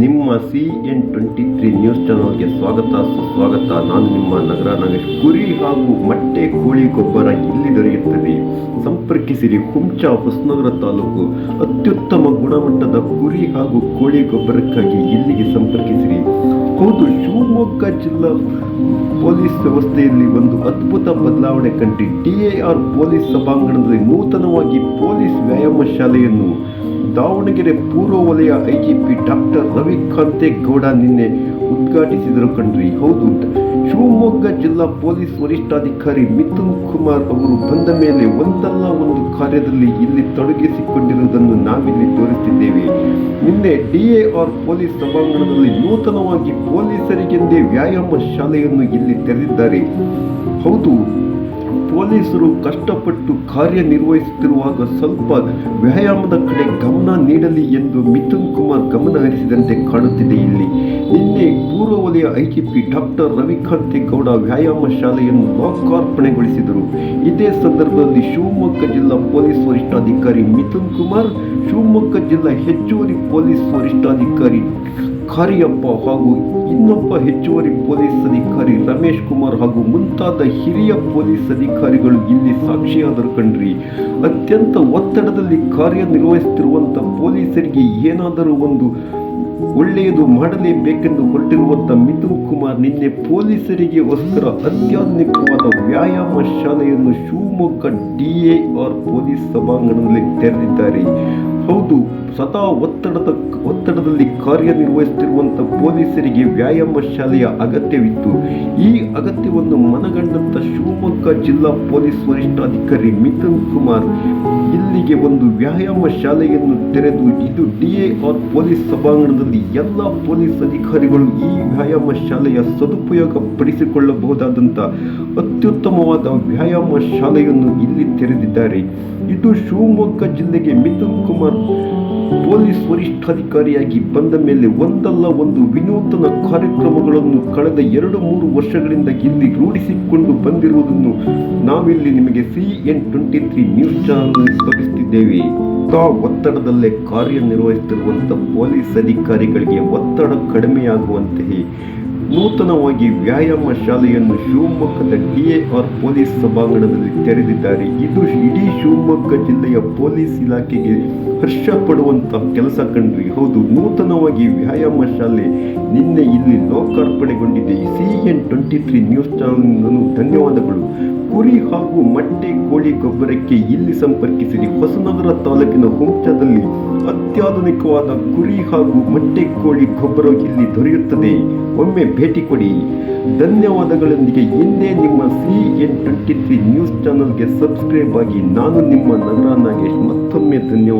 ನಿಮ್ಮ C N twenty three news ಚಾನಲ್ಗೆ ಸ್ವಾಗತ, ಸುಸ್ವಾಗತ. ನಾನು ನಿಮ್ಮ ನಗರ ನಾಗೇಶ್. ಕುರಿ ಹಾಗೂ ಮೊಟ್ಟೆ, ಕೋಳಿ ಗೊಬ್ಬರ ಇಲ್ಲಿ ದೊರೆಯುತ್ತದೆ? ಸಂಪರ್ಕಿಸಿರಿ ಹುಂಚ, ಹೊಸನಗರ ತಾಲೂಕು. ಅತ್ಯುತ್ತಮ ಗುಣಮಟ್ಟದ ಕುರಿ ಹಾಗೂ ಕೋಳಿ ಗೊಬ್ಬರಕ್ಕಾಗಿ ಇಲ್ಲಿಗೆ ಸಂಪರ್ಕಿಸಿರಿ. ಹೌದು ಶಿವಮೊಗ್ಗ ಜಿಲ್ಲಾ ಪೊಲೀಸ್ ವ್ಯವಸ್ಥೆಯಲ್ಲಿ ಒಂದು ಅದ್ಭುತ ಬದಲಾವಣೆ ಕಂಡಿ ಡಿಎಆರ್ ಪೊಲೀಸ್ ಸಭಾಂಗಣದಲ್ಲಿ ನೂತನವಾಗಿ ಪೊಲೀಸ್ ವ್ಯಾಯಾಮ ಶಾಲೆಯನ್ನು ದಾವಣಗೆರೆ ಪೂರ್ವ ವಲಯ ಐಜಿಪಿ ಡಾಕ್ಟರ್ ರವಿಕಾಂತೇಗೌಡ ನಿನ್ನೆ ಉದ್ಘಾಟಿಸಿದರು ಕಣ್ರಿ. ಹೌದು, ಶಿವಮೊಗ್ಗ ಜಿಲ್ಲಾ ಪೊಲೀಸ್ ವರಿಷ್ಠಾಧಿಕಾರಿ ಮಿಥುನ್ ಕುಮಾರ್ ಅವರು ಬಂದ ಮೇಲೆ ಒಂದಲ್ಲ ಒಂದು ಕಾರ್ಯದಲ್ಲಿ ಇಲ್ಲಿ ತೊಡಗಿಸಿಕೊಂಡಿರುವುದನ್ನು ನಾವಿಲ್ಲಿ ತೋರಿಸಿದ್ದೇವೆ. ನಿನ್ನೆ ಡಿಎಆರ್ ಪೊಲೀಸ್ ಸಭಾಂಗಣದಲ್ಲಿ ನೂತನವಾಗಿ ಪೊಲೀಸರಿಗೆಂದೇ ವ್ಯಾಯಾಮ ಶಾಲೆಯನ್ನು ಇಲ್ಲಿ ತೆರೆದಿದ್ದಾರೆ. ಹೌದು ಪೊಲೀಸರು ಕಷ್ಟಪಟ್ಟು ಕಾರ್ಯನಿರ್ವಹಿಸುತ್ತಿರುವಾಗ ಸ್ವಲ್ಪ ವ್ಯಾಯಾಮದ ಕಡೆ ಗಮನ ನೀಡಲಿ ಎಂದು ಮಿಥುನ್ ಕುಮಾರ್ ಗಮನ ಹರಿಸಿದಂತೆ ಕಾಣುತ್ತಿದೆ ಇಲ್ಲಿ. ನಿನ್ನೆ ಪೂರ್ವ ವಲಯ ಐಜಿಪಿ ಡಾಕ್ಟರ್ ರವಿಕಾಂತೇಗೌಡ ವ್ಯಾಯಾಮ ಶಾಲೆಯನ್ನು ಲೋಕಾರ್ಪಣೆಗೊಳಿಸಿದರು. ಇದೇ ಸಂದರ್ಭದಲ್ಲಿ ಶಿವಮೊಗ್ಗ ಜಿಲ್ಲಾ ಪೊಲೀಸ್ ವರಿಷ್ಠಾಧಿಕಾರಿ ಮಿಥುನ್ ಕುಮಾರ್, ಶಿವಮೊಗ್ಗ ಜಿಲ್ಲಾ ಹೆಚ್ಚುವರಿ ಪೊಲೀಸ್ ವರಿಷ್ಠಾಧಿಕಾರಿ ಕಾರಿಯಪ್ಪ ಹಾಗೂ ಇನ್ನೊಬ್ಬ ಹೆಚ್ಚುವರಿ ಪೊಲೀಸ್ ಅಧಿಕಾರಿ ರಮೇಶ್ ಕುಮಾರ್ ಹಾಗೂ ಮುಂತಾದ ಹಿರಿಯ ಪೊಲೀಸ್ ಅಧಿಕಾರಿಗಳು ಇಲ್ಲಿ ಸಾಕ್ಷಿಯಾದರು ಕಣ್ರಿ. ಅತ್ಯಂತ ಒತ್ತಡದಲ್ಲಿ ಕಾರ್ಯನಿರ್ವಹಿಸುತ್ತಿರುವಂಥ ಪೊಲೀಸರಿಗೆ ಏನಾದರೂ ಒಂದು ಒಳ್ಳೆಯದು ಮಾಡಲೇಬೇಕೆಂದು ಹೊರಟಿರುವಂಥ ಮಿಥುನ್ ಕುಮಾರ್ ನಿನ್ನೆ ಪೊಲೀಸರಿಗೆ ಪೊಲೀಸರಿಗೆಗೋಸ್ಕರ ಅತ್ಯಾಧುನಿಕವಾದ ವ್ಯಾಯಾಮ ಶಾಲೆಯನ್ನು ಶಿವಮೊಗ್ಗ ಡಿಎಆರ್ ಪೊಲೀಸ್ ಸಭಾಂಗಣದಲ್ಲಿ ತೆರೆದಿದ್ದಾರೆ. ಸದಾ ಒತ್ತಡದ ಒತ್ತಡದಲ್ಲಿ ಕಾರ್ಯನಿರ್ವಹಿಸುತ್ತಿರುವಂಥ ಪೊಲೀಸರಿಗೆ ವ್ಯಾಯಾಮ ಶಾಲೆಯ ಅಗತ್ಯವಿತ್ತು. ಈ ಅಗತ್ಯವನ್ನು ಮನಗಂಡಂತ ಶಿವಮೊಗ್ಗ ಜಿಲ್ಲಾ ಪೊಲೀಸ್ ವರಿಷ್ಠಾಧಿಕಾರಿ ಮಿಥುನ್ ಕುಮಾರ್, ಇಲ್ಲಿಗೆ ಒಂದು ವ್ಯಾಯಾಮ ಶಾಲೆಯನ್ನು ತೆರೆದು, ಇದು ಡಿಎಆರ್ ಪೊಲೀಸ್ ಸಭಾಂಗಣದಲ್ಲಿ ಎಲ್ಲ ಪೊಲೀಸ್ ಅಧಿಕಾರಿಗಳು ಈ ವ್ಯಾಯಾಮ ಶಾಲೆಯ ಸದುಪಯೋಗ ಪಡಿಸಿಕೊಳ್ಳಬಹುದಾದಂಥ ಅತ್ಯುತ್ತಮವಾದ ವ್ಯಾಯಾಮ ಶಾಲೆಯನ್ನು ಇಲ್ಲಿ ತೆರೆದಿದ್ದಾರೆ. ಇದು ಶಿವಮೊಗ್ಗ ಜಿಲ್ಲೆಗೆ ಮಿಥುನ್ ಕುಮಾರ್ ಪೊಲೀಸ್ ವರಿಷ್ಠಾಧಿಕಾರಿಯಾಗಿ ಬಂದ ಮೇಲೆ ಒಂದಲ್ಲ ಒಂದು ವಿನೂತನ ಕಾರ್ಯಕ್ರಮಗಳನ್ನು ಕಳೆದ ಎರಡು ಮೂರು ವರ್ಷಗಳಿಂದ ಇಲ್ಲಿ ರೂಢಿಸಿಕೊಂಡು ಬಂದಿರುವುದನ್ನು ನಾವಿಲ್ಲಿ ನಿಮಗೆ C N twenty three news channel ತೋರಿಸುತ್ತಿದ್ದೇವೆ. ಆ ಒತ್ತಡದಲ್ಲೇ ಕಾರ್ಯನಿರ್ವಹಿಸುತ್ತಿರುವಂಥ ಪೊಲೀಸ್ ಅಧಿಕಾರಿಗಳಿಗೆ ಒತ್ತಡ ಕಡಿಮೆಯಾಗುವಂತೆಯೇ ನೂತನವಾಗಿ ವ್ಯಾಯಾಮ ಶಾಲೆಯನ್ನು ಶಿವಮೊಗ್ಗದ ಡಿಎಆರ್ ಪೊಲೀಸ್ ಸಭಾಂಗಣದಲ್ಲಿ ತೆರೆದಿದ್ದಾರೆ. ಇದು ಇಡೀ ಶಿವಮೊಗ್ಗ ಜಿಲ್ಲೆಯ ಪೊಲೀಸ್ ಇಲಾಖೆಗೆ ಹರ್ಷ ಪಡುವಂಥ ಕೆಲಸ ಕಂಡ್ರಿ. ಹೌದು, ನೂತನವಾಗಿ ವ್ಯಾಯಾಮ ಶಾಲೆ ನಿನ್ನೆ ಇಲ್ಲಿ ಲೋಕಾರ್ಪಣೆಗೊಂಡಿದೆ. C N twenty three news ಚಾನಲ್ನನ್ನು ಧನ್ಯವಾದಗಳು. ಕುರಿ ಹಾಗೂ ಮೊಟ್ಟೆ ಕೋಳಿ ಗೊಬ್ಬರಕ್ಕೆ ಇಲ್ಲಿ ಸಂಪರ್ಕಿಸಿರಿ. ಹೊಸನಗರ ತಾಲೂಕಿನ ಹುಂಚದಲ್ಲಿ ಅತ್ಯಾಧುನಿಕವಾದ ಕುರಿ ಹಾಗೂ ಮಟ್ಟೆ ಕೋಳಿ ಗೊಬ್ಬರ ಇಲ್ಲಿ ದೊರೆಯುತ್ತದೆ. ಒಮ್ಮೆ ಭೇಟಿ ಕೊಡಿ. ಧನ್ಯವಾದಗಳೊಂದಿಗೆ ಹಿಂದೆ ನಿಮ್ಮ C N twenty three news ಚಾನಲ್ಗೆ ಸಬ್ಸ್ಕ್ರೈಬ್ ಆಗಿ ನಾನು ನಿಮ್ಮ ನಗರ ನಾಗೇಶ್ ಮತ್ತೊಮ್ಮೆ ಧನ್ಯವಾದ